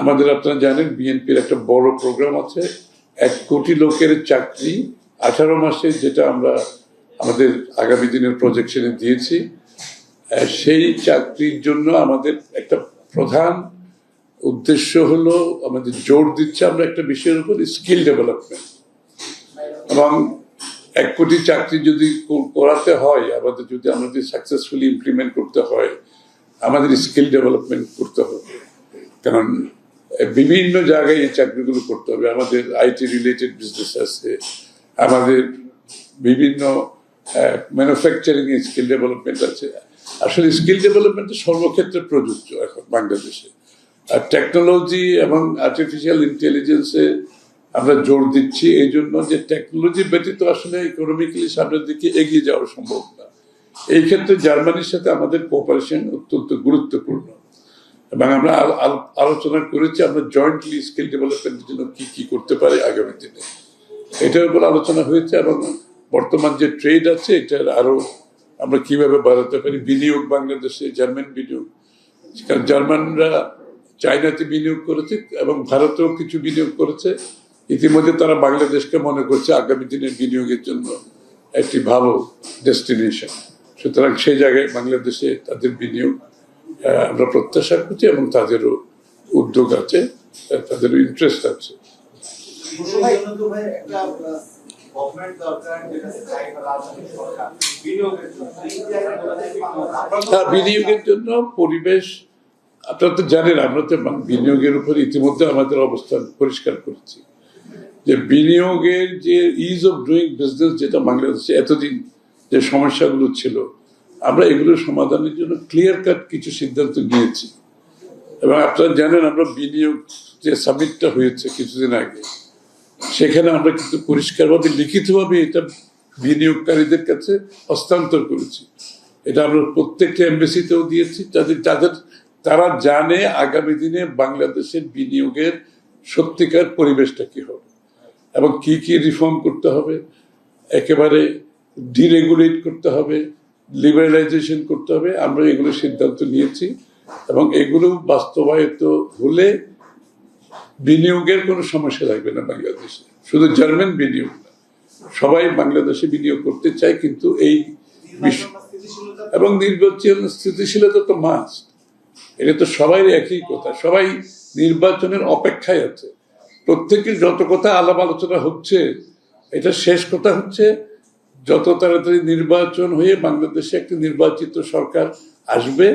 আমাদের আপনারা জানেন, বিএনপির একটা বড় প্রোগ্রাম আছে, এক কোটি লোকের চাকরি আঠারো মাসে, যেটা আমরা আমাদের আগামী দিনের প্রজেকশনে দিয়েছি। সেই চাকরির জন্য আমাদের একটা প্রধান উদ্দেশ্য হলো, আমাদের জোর দিচ্ছে আমরা একটা বিষয়ের উপর স্কিল ডেভেলপমেন্ট এবং এক কোটি চাকরি যদি করাতে হয়, আমাদের যদি আমাদের সাকসেসফুলি ইমপ্লিমেন্ট করতে হয়, আমাদের স্কিল ডেভেলপমেন্ট করতে হবে। কারণ বিভিন্ন জায়গায় এই চাকরিগুলো করতে হবে। আমাদের আইটি রিলেটেড বিজনেস আছে। আমাদের বিভিন্ন ম্যানুফ্যাকচারিং স্কিল ডেভেলপমেন্ট আছে। আসলে স্কিল ডেভেলপমেন্ট সর্বক্ষেত্রে প্রযোজ্য এখন বাংলাদেশে। আর টেকনোলজি এবং আর্টিফিশিয়াল ইন্টেলিজেন্সে আমরা জোর দিচ্ছি এই জন্য যে টেকনোলজি ব্যতীত আসলে ইকোনমিক্যালি সামনের দিকে এগিয়ে যাওয়া সম্ভব না। এই ক্ষেত্রে জার্মানির সাথে আমাদের কোঅপারেশন অত্যন্ত গুরুত্বপূর্ণ। এবং আমরা আল- আল- আলোচনা করেছি আমরা জয়েন্টলি স্কিল ডেভেলপমেন্টের জন্য কি কি করতে পারি আগামী দিনে। এটার উপর আলোচনা হয়েছে এবং বর্তমান যে ট্রেড আছে, এটার আরও আমরা কীভাবে বাড়াতে পারি, বিনিয়োগ বাংলাদেশে জার্মান বিনিয়োগ। কারণ জার্মানরা চায়নাতে বিনিয়োগ করেছে এবং ভারতেও কিছু বিনিয়োগ করেছে। ইতিমধ্যে তারা বাংলাদেশকে মনে করছে আগামী দিনের বিনিয়োগের জন্য একটি ভালো ডেস্টিনেশন সুতরাং সেই জায়গায় বাংলাদেশে তাদের বিনিয়োগ আমরা প্রত্যাশা করছি এবং তাদেরও উদ্যোগ আছে তাদেরও ইন্টারেস্ট আছে। হ্যাঁ বিনিয়োগের জন্য পরিবেশ আপনারা তো জানেন আমরা তো বিনিয়োগের উপর ইতিমধ্যে আমাদের অবস্থান পরিষ্কার করেছি। যে বিনিয়োগের যে ইজ অফ ডুইং বিজনেস যেটা বাংলাদেশে এতদিন যে সমস্যাগুলো ছিল আমরা এগুলোর সমাধানের জন্য ক্লিয়ার কাট কিছু সিদ্ধান্ত নিয়েছি। এবং আপনারা জানেন, আমরা বিনিয়োগ যে সামিটটা হয়েছে কিছুদিন আগে, সেখানে আমরা কিন্তু পরিষ্কারভাবে, লিখিতভাবে এটা বিনিয়োগকারীদের কাছে হস্তান্তর করেছি। এটা আমরা প্রত্যেকটা এমবেসিতেও দিয়েছি। তাদের যাদের, তারা জানে আগামী দিনে বাংলাদেশের বিনিয়োগের সত্যিকার পরিবেশটা কি হবে এবং কি কি রিফর্ম করতে হবে। একেবারে ডিরেগুলেট করতে হবে। লিবারালাইজেশন করতে হবে। আমরা এগুলো সিদ্ধান্ত নিয়েছি এবং এগুলো বাস্তবায়িত হলে বিনিয়োগের কোনো সমস্যা থাকবে না বাংলাদেশে। শুধু জার্মান বিনিয়োগ না, সবাই বাংলাদেশে বিনিয়োগ করতে চায় কিন্তু এই এবং নির্বাচন স্থিতিশীলতা তো মাস্ট এটা তো সবাই একই কথা, সবাই নির্বাচনের অপেক্ষায় আছে। প্রত্যেকের যত কথা আলাপ আলোচনা হচ্ছে, এটা শেষ কথা হচ্ছে যত তাড়াতাড়ি নির্বাচন হয়ে বাংলাদেশে একটি নির্বাচিত সরকার আসবে